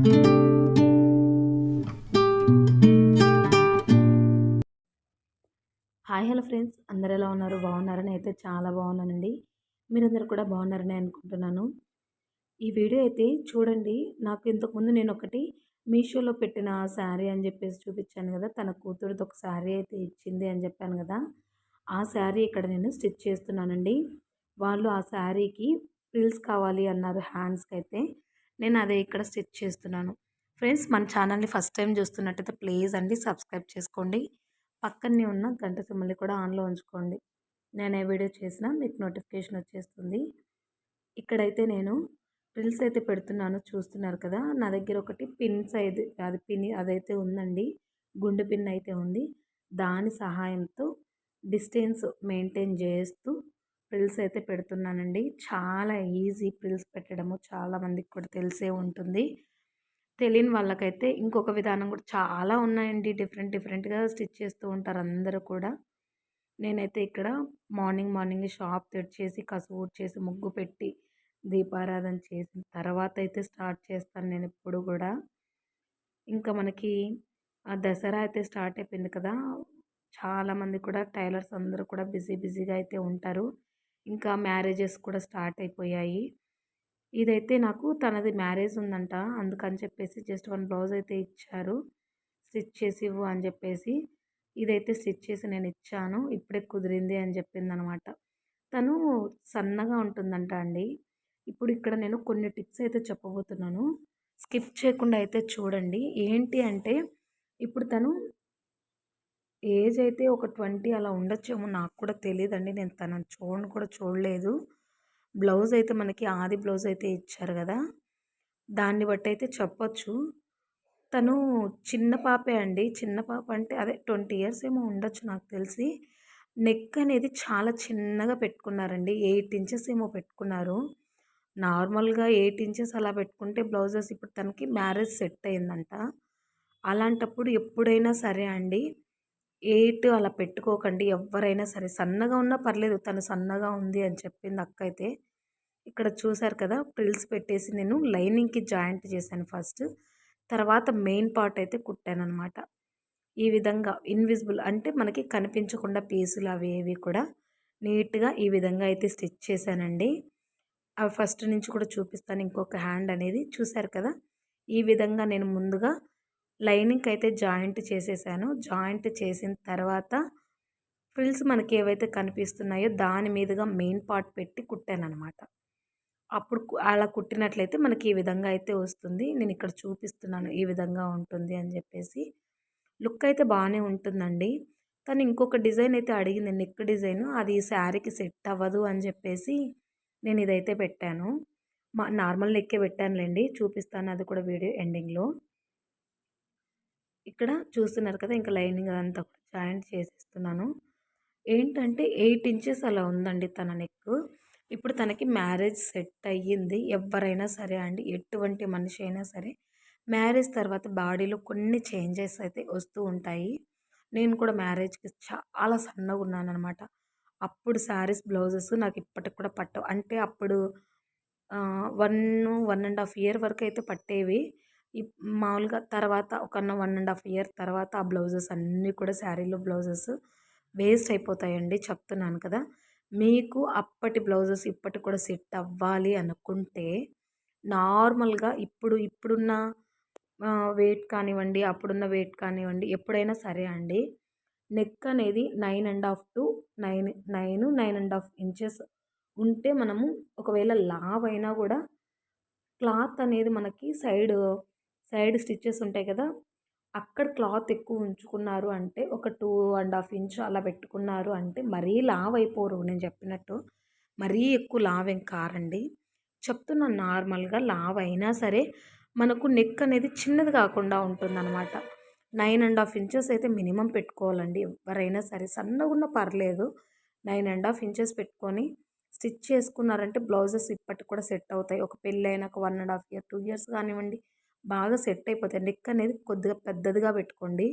Hi hello friends అందరు ఎలా ఉన్నారు? బాగున్నారని అయితే చాలా బాగున్నానండి. మీరందరూ కూడా బాగున్నారని అనుకుంటున్నాను. ఈ వీడియో అయితే చూడండి నాకు ఇంతకుముందు నేను ఒకటి మీషోలో పెట్టిన శారీ అని చెప్పేసి చూపించాను కదా తన కూతురుతో ఒక శారీ అయితే ఇచ్చింది అని చెప్పాను కదా ఆ శారీ ఇక్కడ నేను స్టిచ్ చేస్తున్నానండి. వాళ్ళు ఆ శారీకి ఫ్రిల్స్ కావాలి అన్నారు హ్యాండ్స్కి అయితే నేను అదే ఇక్కడ స్టిచ్ చేస్తున్నాను. ఫ్రెండ్స్ మన ఛానల్ని ఫస్ట్ టైం చూస్తున్నట్టయితే ప్లీజ్ అండి సబ్స్క్రైబ్ చేసుకోండి. పక్కనే ఉన్న గంట సిమ్మల్ని కూడా ఆన్లో ఉంచుకోండి. నేను ఏ వీడియో చేసినా మీకు నోటిఫికేషన్ వచ్చేస్తుంది. ఇక్కడైతే నేను రిల్స్ అయితే పెడుతున్నాను చూస్తున్నారు కదా. నా దగ్గర ఒకటి పిన్ సైజ్ అది పిన్ అదైతే ఉందండి. గుండు పిన్ అయితే ఉంది. దాని సహాయంతో డిస్టెన్స్ మెయింటైన్ చేస్తూ ప్రిల్స్ అయితే పెడుతున్నానండి. చాలా ఈజీ ప్రిల్స్ పెట్టడము చాలామందికి కూడా తెలిసే ఉంటుంది. తెలియని వాళ్ళకైతే ఇంకొక విధానం కూడా చాలా ఉన్నాయండి. డిఫరెంట్ డిఫరెంట్గా స్టిచ్ చేస్తూ ఉంటారు అందరూ కూడా. నేనైతే ఇక్కడ మార్నింగ్ మార్నింగ్ షాప్ తెరిచేసి కసువు చేసి ముగ్గు పెట్టి దీపారాధన చేసిన తర్వాత అయితే స్టార్ట్ చేస్తాను నేను ఎప్పుడు కూడా. ఇంకా మనకి ఆ దసరా అయితే స్టార్ట్ అయిపోయింది కదా! చాలామంది కూడా టైలర్స్ అందరూ కూడా బిజీ బిజీగా అయితే ఉంటారు. ఇంకా మ్యారేజెస్ కూడా స్టార్ట్ అయిపోయాయి. ఇదైతే నాకు తనది మ్యారేజ్ ఉందంట. అందుకని చెప్పేసి జస్ట్ వన్ బ్లౌజ్ అయితే ఇచ్చారు. స్టిచ్ చేసి ఇవ్వు అని చెప్పేసి. ఇదైతే స్టిచ్ చేసి నేను ఇచ్చాను. ఇప్పుడే కుదిరింది అని చెప్పింది అనమాట తను సన్నగా ఉంటుందంట అండి. ఇప్పుడు ఇక్కడ నేను కొన్ని టిప్స్ అయితే చెప్పబోతున్నాను. స్కిప్ చేయకుండా అయితే చూడండి. ఏంటి అంటే ఇప్పుడు తను ఏజ్ అయితే ఒక ట్వంటీ అలా ఉండొచ్చేమో నాకు కూడా తెలియదండి నేను తనని చూడను కూడా చూడలేదు. బ్లౌజ్ అయితే మనకి ఆది బ్లౌజ్ అయితే ఇచ్చారు కదా. దాన్ని బట్టి అయితే చెప్పొచ్చు. తను చిన్న పాపే అండి. చిన్న పాప అంటే అదే ట్వంటీ ఇయర్స్ ఏమో ఉండొచ్చు నాకు తెలిసి. నెక్ అనేది చాలా చిన్నగా పెట్టుకున్నారండి. ఎయిట్ ఇంచెస్ ఏమో పెట్టుకున్నారు. నార్మల్గా ఎయిట్ ఇంచెస్ అలా పెట్టుకుంటే బ్లౌజెస్ ఇప్పుడు తనకి మ్యారేజ్ సెట్ అయిందంట. అలాంటప్పుడు ఎప్పుడైనా సరే అండి ఎయిట్ అలా పెట్టుకోకండి. ఎవరైనా సరే సన్నగా ఉన్నా పర్లేదు తను సన్నగా ఉంది అని చెప్పింది అక్క అయితే ఇక్కడ చూశారు కదా ప్రిల్స్ పెట్టేసి నేను లైనింగ్కి జాయింట్ చేశాను ఫస్ట్. తర్వాత మెయిన్ పార్ట్ అయితే కుట్టాను అనమాట ఈ విధంగా ఇన్విజిబుల్ అంటే మనకి కనిపించకుండా పీసులు అవి ఏవి కూడా నీట్గా ఈ విధంగా అయితే స్టిచ్ చేశానండి. అవి ఫస్ట్ నుంచి కూడా చూపిస్తాను ఇంకొక హ్యాండ్ అనేది. చూశారు కదా ఈ విధంగా నేను ముందుగా లైనింగ్ అయితే జాయింట్ చేసేసాను. జాయింట్ చేసిన తర్వాత ఫ్రిల్స్ మనకి ఏవైతే కనిపిస్తున్నాయో దాని మీదుగా మెయిన్ పార్ట్ పెట్టి కుట్టాను అనమాట అప్పుడు అలా కుట్టినట్లయితే మనకి ఈ విధంగా అయితే వస్తుంది. నేను ఇక్కడ చూపిస్తున్నాను ఈ విధంగా ఉంటుంది అని చెప్పేసి. లుక్ అయితే బాగానే ఉంటుందండి. తను ఇంకొక డిజైన్ అయితే అడిగింది నెక్ డిజైన్. అది శారీకి సెట్ అవ్వదు అని చెప్పేసి నేను ఇదైతే పెట్టాను. మా నార్మల్ నెక్కే పెట్టానులేండి. చూపిస్తాను అది కూడా వీడియో ఎండింగ్లో. ఇక్కడ చూస్తున్నారు కదా ఇంకా లైనింగ్ అదంతా కూడా జాయింట్ చేసేస్తున్నాను. ఏంటంటే ఎయిట్ ఇంచెస్ అలా ఉందండి తన నెక్. ఇప్పుడు తనకి మ్యారేజ్ సెట్ అయ్యింది. ఎవరైనా సరే అండి ఎటువంటి మనిషి అయినా సరే మ్యారేజ్ తర్వాత బాడీలో కొన్ని చేంజెస్ అయితే వస్తూ ఉంటాయి. నేను కూడా మ్యారేజ్కి చాలా సన్నగా ఉన్నాను అనమాట అప్పుడు శారీస్ బ్లౌజెస్ నాకు ఇప్పటికి కూడా పట్టవు. అంటే అప్పుడు one one and half year వరకు అయితే పట్టేవి. మామూలుగా తర్వాత ఒక వన్ అండ్ హాఫ్ ఇయర్ తర్వాత ఆ బ్లౌజెస్ అన్నీ కూడా శారీలో బ్లౌజెస్ వేస్ట్ అయిపోతాయండి చెప్తున్నాను కదా. మీకు అప్పటి బ్లౌజెస్ ఇప్పటి కూడా సెట్ అవ్వాలి అనుకుంటే నార్మల్గా ఇప్పుడు ఇప్పుడున్న వెయిట్ కానివ్వండి అప్పుడున్న వెయిట్ కానివ్వండి ఎప్పుడైనా సరే అండి నెక్ అనేది nine and half to nine nine nine and half inches ఉంటే మనము ఒకవేళ లావ్ అయినా కూడా క్లాత్ అనేది మనకి సైడ్ సైడ్ స్టిచ్చెస్ ఉంటాయి కదా అక్కడ క్లాత్ ఎక్కువ ఉంచుకున్నారు అంటే ఒక టూ అండ్ హాఫ్ ఇంచ్ అలా పెట్టుకున్నారు అంటే మరీ లావ్ అయిపోరు. నేను చెప్పినట్టు మరీ ఎక్కువ లావ్ ఏం కారండి. చెప్తున్నాను నార్మల్గా లావ్ అయినా సరే మనకు నెక్ అనేది చిన్నది కాకుండా ఉంటుందన్నమాట. నైన్ అండ్ హాఫ్ ఇంచెస్ అయితే మినిమం పెట్టుకోవాలండి. ఎవరైనా సరే సన్నగా ఉన్న పర్లేదు నైన్ అండ్ హాఫ్ ఇంచెస్ పెట్టుకొని స్టిచ్ చేసుకున్నారంటే బ్లౌజెస్ ఇప్పటికి కూడా సెట్ అవుతాయి. ఒక పెళ్ళి అయినాక one and half year two years కానివ్వండి బాగా సెట్ అయిపోతాయి. నెక్ అనేది కొద్దిగా పెద్దదిగా పెట్టుకోండి.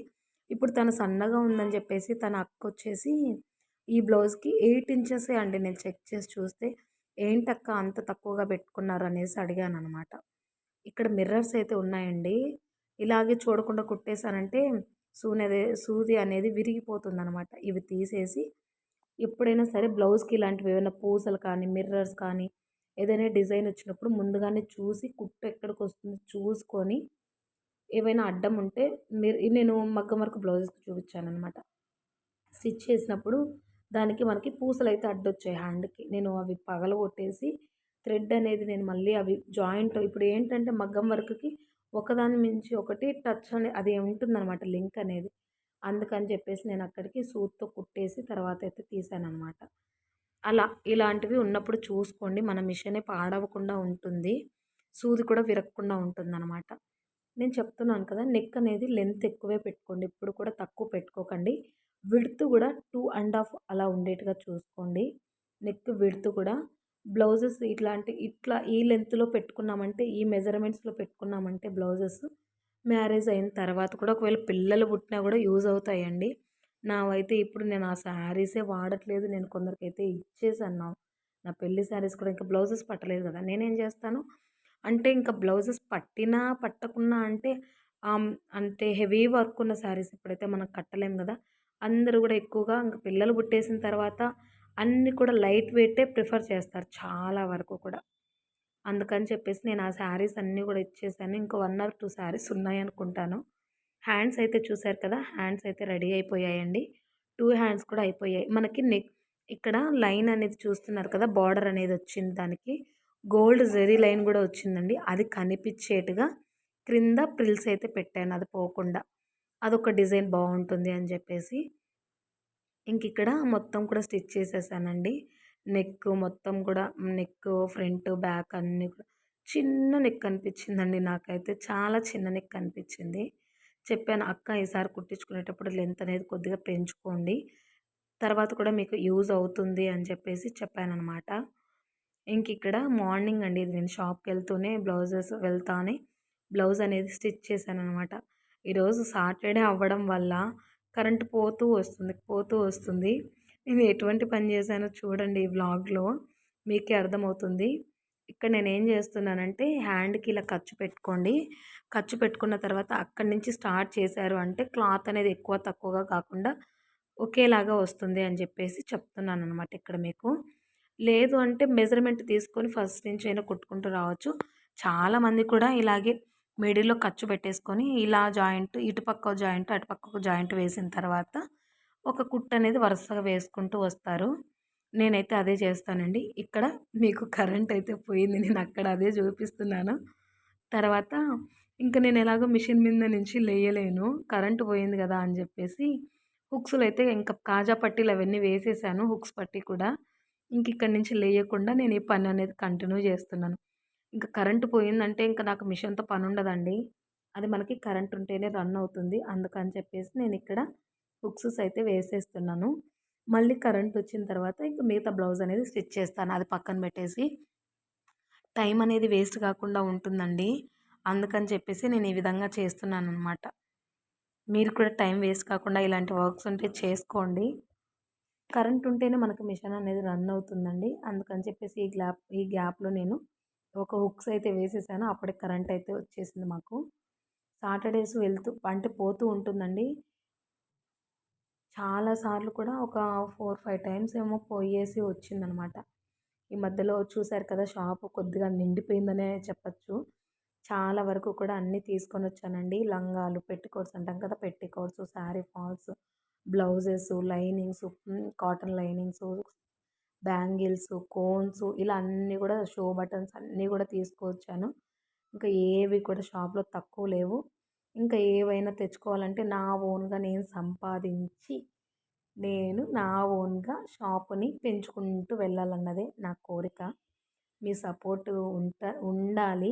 ఇప్పుడు తను సన్నగా ఉందని చెప్పేసి తన అక్క వచ్చేసి ఈ బ్లౌజ్కి ఎయిట్ ఇంచెసే అండి నేను చెక్ చేసి చూస్తే. ఏంటక్క అంత తక్కువగా పెట్టుకున్నారు అనేసి అడిగాను అనమాట ఇక్కడ మిర్రర్స్ అయితే ఉన్నాయండి. ఇలాగే చూడకుండా కుట్టేశానంటే సూనెదే సూది అనేది విరిగిపోతుంది అనమాట ఇవి తీసేసి ఎప్పుడైనా సరే బ్లౌజ్కి ఇలాంటివి ఏమైనా పూసలు కానీ మిర్రర్స్ కానీ ఏదైనా డిజైన్ వచ్చినప్పుడు ముందుగానే చూసి కుట్టు ఎక్కడికి వస్తుందో చూసుకొని ఏవైనా అడ్డం ఉంటే మీరు నేను మగ్గం వర్క్ బ్లౌజెస్కి చూపించాను అనమాట స్టిచ్ చేసినప్పుడు దానికి మనకి పూసలు అయితే అడ్డొచ్చాయి హ్యాండ్కి. నేను అవి పగలగొట్టేసి థ్రెడ్ అనేది నేను మళ్ళీ అవి జాయింట్ ఇప్పుడు ఏంటంటే మగ్గం వర్క్కి ఒకదాని మించి ఒకటి టచ్ అనే అది ఉంటుందన్నమాట లింక్ అనేది. అందుకని చెప్పేసి నేను అక్కడికి సూత్తో కుట్టేసి తర్వాత అయితే తీసాను అనమాట అలా ఇలాంటివి ఉన్నప్పుడు చూసుకోండి. మన మిషనే పాడవకుండా ఉంటుంది. సూది కూడా విరగకుండా ఉంటుందన్నమాట. నేను చెప్తున్నాను కదా నెక్ అనేది లెంత్ ఎక్కువే పెట్టుకోండి. ఇప్పుడు కూడా తక్కువ పెట్టుకోకండి. విడ్త్ కూడా టూ అండ్ హాఫ్ అలా ఉండేట్టుగా చూసుకోండి. నెక్ విడ్త్ కూడా బ్లౌజెస్ ఇట్లాంటి ఇట్లా ఈ లెంత్లో పెట్టుకున్నామంటే ఈ మెజర్మెంట్స్లో పెట్టుకున్నామంటే బ్లౌజెస్ మ్యారేజ్ అయిన తర్వాత కూడా ఒకవేళ పిల్లలు పుట్టినా కూడా యూజ్ అవుతాయండి. నావైతే ఇప్పుడు నేను ఆ శారీసే వాడట్లేదు. నేను కొందరికైతే ఇచ్చేసాను నా పెళ్ళి శారీస్ కూడా. ఇంకా బ్లౌజెస్ పట్టలేదు కదా. నేనేం చేస్తాను అంటే ఇంకా బ్లౌజెస్ పట్టినా పట్టకున్నా అంటే అంటే హెవీ వర్క్ ఉన్న శారీస్ ఇప్పుడైతే మనం కట్టలేం కదా. అందరూ కూడా ఎక్కువగా ఇంకా పిల్లలు పుట్టేసిన తర్వాత అన్నీ కూడా లైట్ వెయిటే ప్రిఫర్ చేస్తారు చాలా వరకు కూడా. అందుకని చెప్పేసి నేను ఆ శారీస్ అన్నీ కూడా ఇచ్చేసాను. ఇంకా వన్ ఆర్ టూ శారీస్ ఉన్నాయి అనుకుంటాను. హ్యాండ్స్ అయితే చూసారు కదా! హ్యాండ్స్ అయితే రెడీ అయిపోయాయండి. టూ హ్యాండ్స్ కూడా అయిపోయాయి. మనకి నెక్ ఇక్కడ లైన్ అనేది చూస్తున్నారు కదా! బార్డర్ అనేది వచ్చింది దానికి. గోల్డ్ జెరీ లైన్ కూడా వచ్చిందండి. అది కనిపించేట్టుగా క్రింద ప్రిల్స్ అయితే పెట్టాను. అది పోకుండా. అదొక డిజైన్ బాగుంటుంది అని చెప్పేసి. ఇంక ఇక్కడ మొత్తం కూడా స్టిచ్ చేసేసానండి. నెక్ మొత్తం కూడా నెక్ ఫ్రంట్ బ్యాక్ అన్నీ కూడా. చిన్న నెక్ అనిపించిందండి నాకైతే. చాలా చిన్న నెక్ అనిపించింది. చెప్పాను అక్క ఈసారి కుట్టించుకునేటప్పుడు లెంత్ అనేది కొద్దిగా పెంచుకోండి. తర్వాత కూడా మీకు యూజ్ అవుతుంది అని చెప్పేసి చెప్పాను అనమాట ఇంక ఇక్కడ మార్నింగ్ అండి ఇది నేను షాప్కి వెళ్తూనే బ్లౌజెస్ వెళ్తానే బ్లౌజ్ అనేది స్టిచ్ చేశాను అనమాట ఈరోజు సాటర్డే అవ్వడం వల్ల కరెంట్ పోతూ వస్తుంది పోతూ వస్తుంది. నేను ఎటువంటి పని చేశానో చూడండి ఈ బ్లాగ్లో మీకే అర్థమవుతుంది. ఇక్కడ నేను ఏం చేస్తున్నానంటే హ్యాండ్కి ఇలా ఖర్చు పెట్టుకోండి. ఖర్చు పెట్టుకున్న తర్వాత అక్కడి నుంచి స్టార్ట్ చేశారు అంటే క్లాత్ అనేది ఎక్కువ తక్కువగా కాకుండా ఒకేలాగా వస్తుంది అని చెప్పేసి చెప్తున్నాను అనమాట ఇక్కడ మీకు. లేదు అంటే మెజర్మెంట్ తీసుకొని ఫస్ట్ నుంచి అయినా కుట్టుకుంటూ రావచ్చు. చాలామంది కూడా ఇలాగే మిడిల్లో ఖర్చు పెట్టేసుకొని ఇలా జాయింట్ ఇటుపక్క జాయింట్ అటుపక్క జాయింట్ వేసిన తర్వాత ఒక కుట్టు అనేది వరుసగా వేసుకుంటూ వస్తారు. నేనైతే అదే చేస్తానండి. ఇక్కడ మీకు కరెంట్ అయితే పోయింది. నేను అక్కడ అదే చూపిస్తున్నాను. తర్వాత ఇంకా నేను ఎలాగో మిషన్ మీద నుంచి లేయలేను. కరెంటు పోయింది కదా అని చెప్పేసి హుక్స్లు అయితే ఇంకా కాజా పట్టీలు అవన్నీ వేసేసాను. హుక్స్ పట్టి కూడా. ఇంక ఇక్కడి నుంచి లేయకుండా నేను ఈ పని అనేది కంటిన్యూ చేస్తున్నాను. ఇంకా కరెంటు పోయిందంటే ఇంకా నాకు మిషన్తో పని ఉండదండి. అది మనకి కరెంట్ ఉంటేనే రన్ అవుతుంది. అందుకని చెప్పేసి నేను ఇక్కడ హుక్సెస్ అయితే వేసేస్తున్నాను. మళ్ళీ కరెంట్ వచ్చిన తర్వాత ఇంకా మిగతా బ్లౌజ్ అనేది స్టిచ్ చేస్తాను. అది పక్కన పెట్టేసి టైం అనేది వేస్ట్ కాకుండా ఉంటుందండి. అందుకని చెప్పేసి నేను ఈ విధంగా చేస్తున్నాను అనమాట మీరు కూడా టైం వేస్ట్ కాకుండా ఇలాంటి వర్క్స్ ఉంటే చేసుకోండి. కరెంట్ ఉంటేనే మనకు మిషన్ అనేది రన్ అవుతుందండి. అందుకని చెప్పేసి ఈ గ్యాప్ ఈ గ్యాప్లో నేను ఒక హుక్స్ అయితే వేసేసాను. అప్పుడే కరెంట్ అయితే వచ్చేసింది మాకు. సాటర్డేస్ వెళ్తూ అంటే పోతూ ఉంటుందండి. చాలాసార్లు కూడా ఒక ఫోర్ ఫైవ్ టైమ్స్ ఏమో పోయేసి వచ్చిందనమాట. ఈ మధ్యలో చూశారు కదా షాప్ కొద్దిగా నిండిపోయిందనే చెప్పచ్చు. చాలా వరకు కూడా అన్నీ తీసుకొని వచ్చానండి. లంగాలు పెట్టికోట్స్ అంటాం కదా petticoats sari falls blouses linings cotton linings bangles cones ఇలా అన్నీ కూడా షో బటన్స్ అన్నీ కూడా తీసుకువచ్చాను ఇంకా ఏవి కూడా షాప్లో తక్కువ లేవు. ఇంకా ఏవైనా తెచ్చుకోవాలంటే నా ఓన్గా నేను సంపాదించి నేను నా ఓన్గా షాపుని పెంచుకుంటూ వెళ్ళాలన్నదే నా కోరిక. మీ సపోర్ట్ ఉంట ఉండాలి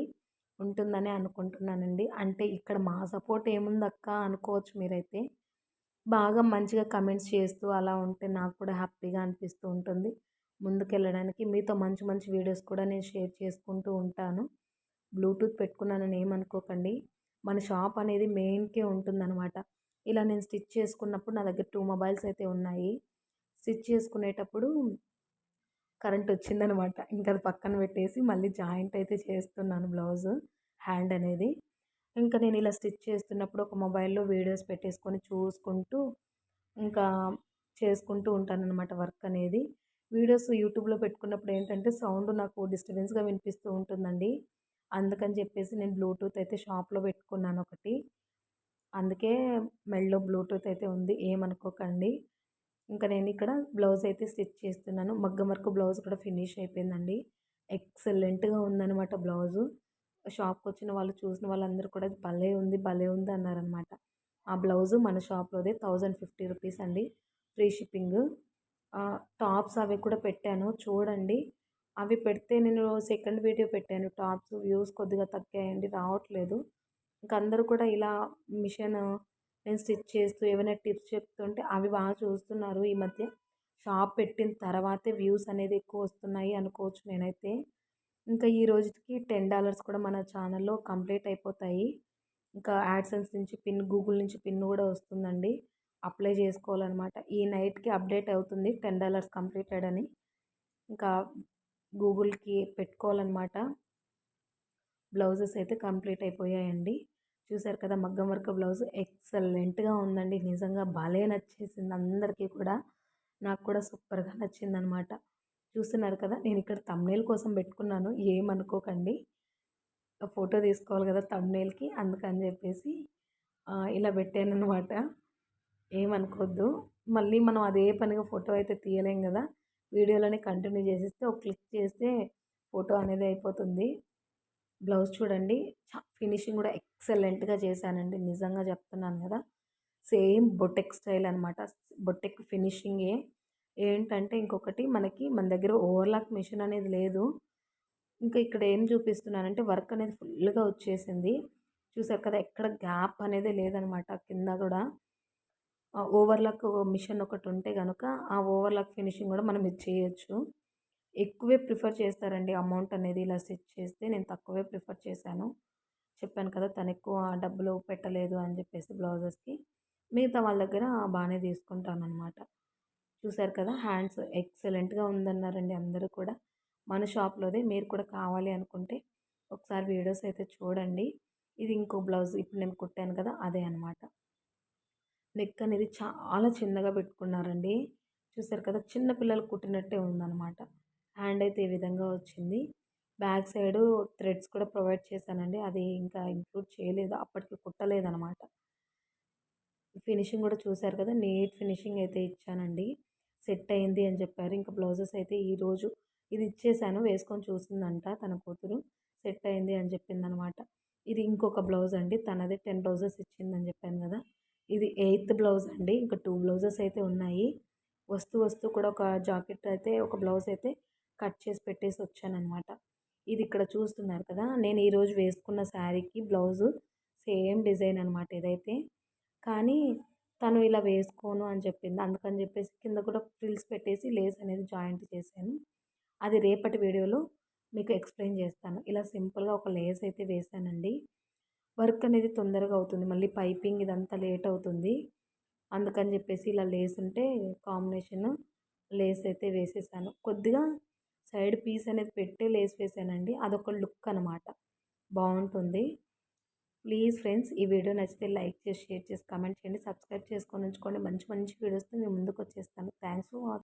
ఉంటుందని అనుకుంటున్నానండి. అంటే ఇక్కడ మా సపోర్ట్ ఏముందక్క అనుకోవచ్చు మీరైతే. బాగా మంచిగా కమెంట్స్ చేస్తూ అలా ఉంటే నాకు కూడా హ్యాపీగా అనిపిస్తూ ఉంటుంది. ముందుకెళ్ళడానికి మీతో మంచి మంచి వీడియోస్ కూడా నేను షేర్ చేసుకుంటూ ఉంటాను. బ్లూటూత్ పెట్టుకున్నానని ఏమనుకోకండి. మన షాప్ అనేది మెయిన్కే ఉంటుందన్నమాట. ఇలా నేను స్టిచ్ చేసుకున్నప్పుడు నా దగ్గర టూ మొబైల్స్ అయితే ఉన్నాయి. స్టిచ్ చేసుకునేటప్పుడు కరెంట్ వచ్చిందనమాట ఇంకా అది పక్కన పెట్టేసి మళ్ళీ జాయింట్ అయితే చేస్తున్నాను బ్లౌజ్ హ్యాండ్ అనేది. ఇంకా నేను ఇలా స్టిచ్ చేస్తున్నప్పుడు ఒక మొబైల్లో వీడియోస్ పెట్టేసుకొని చూసుకుంటూ ఇంకా చేసుకుంటూ ఉంటానన్నమాట వర్క్ అనేది. వీడియోస్ యూట్యూబ్లో పెట్టుకున్నప్పుడు ఏంటంటే సౌండ్ నాకు డిస్టర్బెన్స్గా వినిపిస్తూ ఉంటుందండి. అందుకని చెప్పేసి నేను బ్లూటూత్ అయితే షాప్లో పెట్టుకున్నాను ఒకటి. అందుకే మెల్లో బ్లూటూత్ అయితే ఉంది ఏమనుకోకండి. ఇంకా నేను ఇక్కడ బ్లౌజ్ అయితే స్టిచ్ చేస్తున్నాను. మగ్గం వరకు బ్లౌజ్ కూడా ఫినిష్ అయిపోయిందండి. ఎక్సలెంట్గా ఉందన్నమాట బ్లౌజు. షాప్కి వచ్చిన వాళ్ళు చూసిన వాళ్ళందరూ కూడా భలే ఉంది భలే ఉంది అన్నారనమాట ఆ బ్లౌజు మన షాప్లోదే థౌజండ్ ఫిఫ్టీ రూపీస్ అండి ఫ్రీ షిప్పింగ్. టాప్స్ అవి కూడా పెట్టాను చూడండి. అవి పెడితే నేను సెకండ్ వీడియో పెట్టాను. టాప్స్ వ్యూస్ కొద్దిగా తగ్గాయండి రావట్లేదు. ఇంకా అందరూ కూడా ఇలా మిషన్ నేను స్టిచ్ చేస్తూ ఏమైనా టిప్స్ చెప్తుంటే అవి బాగా చూస్తున్నారు. ఈ మధ్య షాప్ పెట్టిన తర్వాతే వ్యూస్ అనేది ఎక్కువ వస్తున్నాయి అనుకోవచ్చు నేనైతే. ఇంకా ఈ రోజుకి టెన్ డాలర్స్ కూడా మన ఛానల్లో కంప్లీట్ అయిపోతాయి. ఇంకా యాడ్సెన్స్ నుంచి పిన్ గూగుల్ నుంచి పిన్ కూడా వస్తుందండి. అప్లై చేసుకోవాలన్నమాట. ఈ నైట్కి అప్డేట్ అవుతుంది టెన్ డాలర్స్ కంప్లీటెడ్ అని. ఇంకా గూగుల్కి పెట్టుకోవాలన్నమాట. బ్లౌజెస్ అయితే కంప్లీట్ అయిపోయాయండి. చూసారు కదా మగ్గం వర్క్ బ్లౌజ్ ఎక్సలెంట్గా ఉందండి. నిజంగా భలే నచ్చేసింది అందరికీ కూడా. నాకు కూడా సూపర్గా నచ్చిందనమాట చూస్తున్నారు కదా నేను ఇక్కడ తమ్నేల్ కోసం పెట్టుకున్నాను. ఏమనుకోకండి. ఫోటో తీసుకోవాలి కదా తమ్నేల్కి అందుకని చెప్పేసి ఇలా పెట్టాను అనమాట ఏమనుకోవద్దు మళ్ళీ మనం అదే పనిగా ఫోటో అయితే తీయలేం కదా. వీడియోలోనే కంటిన్యూ చేసేస్తే ఒక క్లిక్ చేస్తే ఫోటో అనేది అయిపోతుంది. బ్లౌజ్ చూడండి ఫినిషింగ్ కూడా ఎక్సలెంట్గా చేశానండి. నిజంగా చెప్తున్నాను కదా. సేమ్ బొటెక్ స్టైల్ అనమాట బొటెక్ ఫినిషింగే. ఏంటంటే ఇంకొకటి మనకి మన దగ్గర ఓవర్లాక్ మిషన్ అనేది లేదు. ఇంకా ఇక్కడ ఏం చూపిస్తున్నానంటే వర్క్ అనేది ఫుల్గా వచ్చేసింది. చూసారు కదా ఎక్కడ గ్యాప్ అనేది లేదనమాట కింద కూడా ఓవర్లాక్ మిషన్ ఒకటి ఉంటే కనుక ఆ ఓవర్లాక్ ఫినిషింగ్ కూడా మనం ఇది చేయొచ్చు. ఎక్కువే ప్రిఫర్ చేస్తారండి అమౌంట్ అనేది ఇలా స్టిచ్ చేస్తే నేను తక్కువే ప్రిఫర్ చేశాను. చెప్పాను కదా తను ఎక్కువ డబ్బులు పెట్టలేదు అని చెప్పేసి బ్లౌజెస్కి. మిగతా వాళ్ళ దగ్గర బాగానే తీసుకుంటాను అనమాట చూసారు కదా హ్యాండ్స్ ఎక్సలెంట్గా ఉందన్నారండి అందరూ కూడా. మన షాప్లోదే మీరు కూడా కావాలి అనుకుంటే ఒకసారి వీడియోస్ అయితే చూడండి. ఇది ఇంకో బ్లౌజ్ ఇప్పుడు నేను కుట్టాను కదా అదే అనమాట నెక్ అనేది చాలా చిన్నగా పెట్టుకున్నారండి. చూసారు కదా చిన్న పిల్లలు కుట్టినట్టే ఉందన్నమాట. హ్యాండ్ అయితే ఈ విధంగా వచ్చింది. బ్యాక్ సైడ్ థ్రెడ్స్ కూడా ప్రొవైడ్ చేశానండి. అది ఇంకా ఇంక్లూడ్ చేయలేదు అప్పటికి కుట్టలేదనమాట ఫినిషింగ్ కూడా చూశారు కదా నీట్ ఫినిషింగ్ అయితే ఇచ్చానండి. సెట్ అయింది అని చెప్పారు. ఇంకా బ్లౌజెస్ అయితే ఈరోజు ఇది ఇచ్చేసాను వేసుకొని చూసిందంట తన కూతురు. సెట్ అయింది అని చెప్పిందనమాట ఇది ఇంకొక బ్లౌజ్ అండి తనది టెన్ బ్లౌజెస్ ఇచ్చిందని చెప్పాను కదా. ఇది ఎయిత్ బ్లౌజ్ అండి. ఇంకా టూ బ్లౌజెస్ అయితే ఉన్నాయి. వస్తూ వస్తూ కూడా ఒక జాకెట్ అయితే ఒక బ్లౌజ్ అయితే కట్ చేసి పెట్టేసి వచ్చానమాట ఇది ఇక్కడ చూస్తున్నారు కదా నేను ఈరోజు వేసుకున్న శారీకి బ్లౌజు సేమ్ డిజైన్ అనమాట ఇదైతే. కానీ తను ఇలా వేసుకోను అని చెప్పింది. అందుకని చెప్పేసి కింద కూడా ఫ్రిల్స్ పెట్టేసి లేస్ అనేది జాయింట్ చేశాను. అది రేపటి వీడియోలో మీకు ఎక్స్ప్లెయిన్ చేస్తాను. ఇలా సింపుల్గా ఒక లేస్ అయితే వేసానండి వర్క్ అనేది తొందరగా అవుతుంది. మళ్ళీ పైపింగ్ ఇదంతా లేట్ అవుతుంది. అందుకని చెప్పేసి ఇలా లేస్ ఉంటే కాంబినేషన్ లేస్ అయితే వేసేసాను. కొద్దిగా సైడ్ పీస్ అనేది పెట్టే లేస్ వేసానండి. అదొక లుక్ అనమాట బాగుంటుంది. ప్లీజ్ ఫ్రెండ్స్ ఈ వీడియో నచ్చితే లైక్ చేసి షేర్ చేసి కమెంట్ చేయండి. సబ్స్క్రైబ్ చేసుకొని ఉంచుకోండి. మంచి మంచి వీడియోస్తో నేను ముందుకు వచ్చేస్తాను థ్యాంక్స్ ఫర్ వాచింగ్